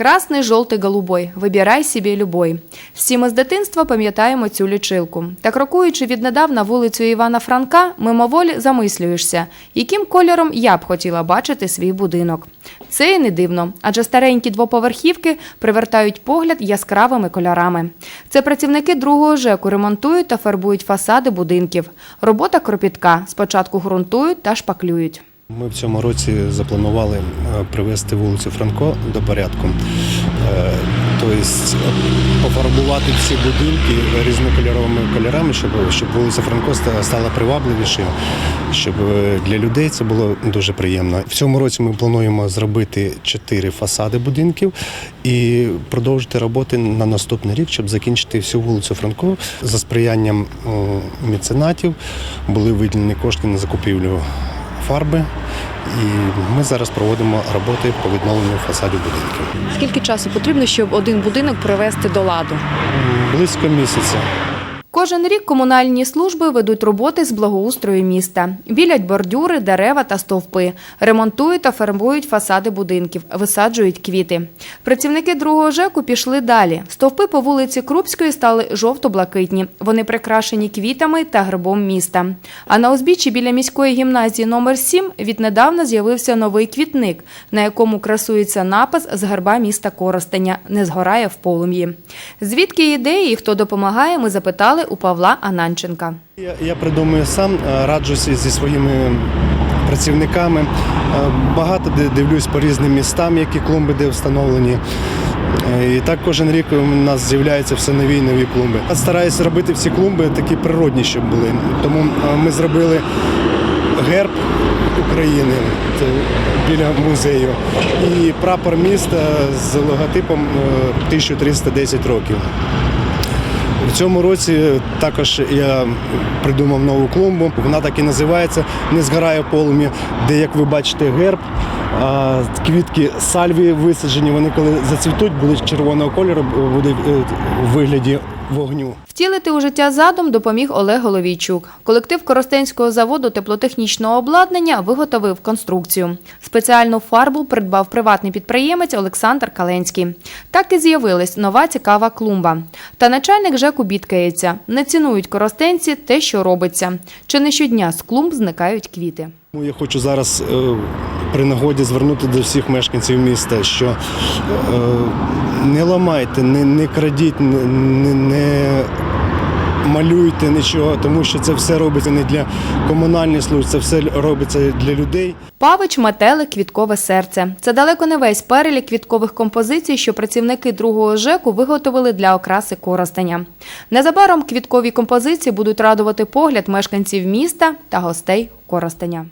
Красний, жовтий, голубой. Вибирай собі любой. Всі ми з дитинства пам'ятаємо цю лічилку. Та крокуючи віднедавна вулицю Івана Франка, мимоволі замислюєшся, яким кольором я б хотіла бачити свій будинок. Це і не дивно, адже старенькі двоповерхівки привертають погляд яскравими кольорами. Це працівники другого ЖЕКу ремонтують та фарбують фасади будинків. Робота кропітка. Спочатку ґрунтують та шпаклюють. Ми в цьому році запланували е, привести вулицю Франко до порядку. Е, Тобто пофарбувати всі будинки різнокольоровими кольорами, щоб, щоб вулиця Франко стала привабливішою, щоб е, для людей це було дуже приємно. В цьому році ми плануємо зробити чотири фасади будинків і продовжити роботи на наступний рік, щоб закінчити всю вулицю Франко за сприянням е, меценатів. Були виділені кошти на закупівлю фарби. І ми зараз проводимо роботи по відновленню фасадів будинків. Скільки часу потрібно, щоб один будинок привести до ладу? Близько місяця. Кожен рік комунальні служби ведуть роботи з благоустрою міста. Білять бордюри, дерева та стовпи, ремонтують та фарбують фасади будинків, висаджують квіти. Працівники другого ЖЕКу пішли далі. Стовпи по вулиці Крупської стали жовто-блакитні. Вони прикрашені квітами та грибом міста. А на узбіччі біля міської гімназії номер 7 віднедавна з'явився новий квітник, на якому красується напис з герба міста Коростеня «Не згорає в полум'ї». Звідки ідеї і хто допомагає, ми запитали у Павла Ананченка. Я, я придумую сам, е, раджуся зі своїми працівниками. Е, Багато де- дивлюсь по різним містам, які клумби де встановлені. Е, І так кожен рік у нас з'являються все нові і нові клумби. Стараюся робити всі клумби такі природні, щоб були. Тому ми зробили герб України біля музею і прапор міста з логотипом е, 1310 років. В цьому році також я придумав нову клумбу. Вона так і називається Не згорає полум'я, де, як ви бачите, герб. Квітки сальвії висаджені. Вони коли зацвітуть, будуть червоного кольору, будуть е, в вигляді вогню. Втілити у життя задум допоміг Олег Головійчук. Колектив Коростенського заводу теплотехнічного обладнання виготовив конструкцію. Спеціальну фарбу придбав приватний підприємець Олександр Каленський. Так і з'явилась нова цікава клумба. Та начальник ЖЕКу бідкається. Не цінують коростенці те, що робиться. Чи не щодня з клумб зникають квіти. Я хочу зараз е, при нагоді звернути до всіх мешканців міста, що е, не ламайте, не, не крадіть, не, не, малюйте нічого, тому що це все робиться не для комунальних служб, це все робиться для людей. Павич, метелик, квіткове серце. Це далеко не весь перелік квіткових композицій, що працівники другого ЖЕКу виготовили для окраси Коростеня. Незабаром квіткові композиції будуть радувати погляд мешканців міста та гостей Коростеня.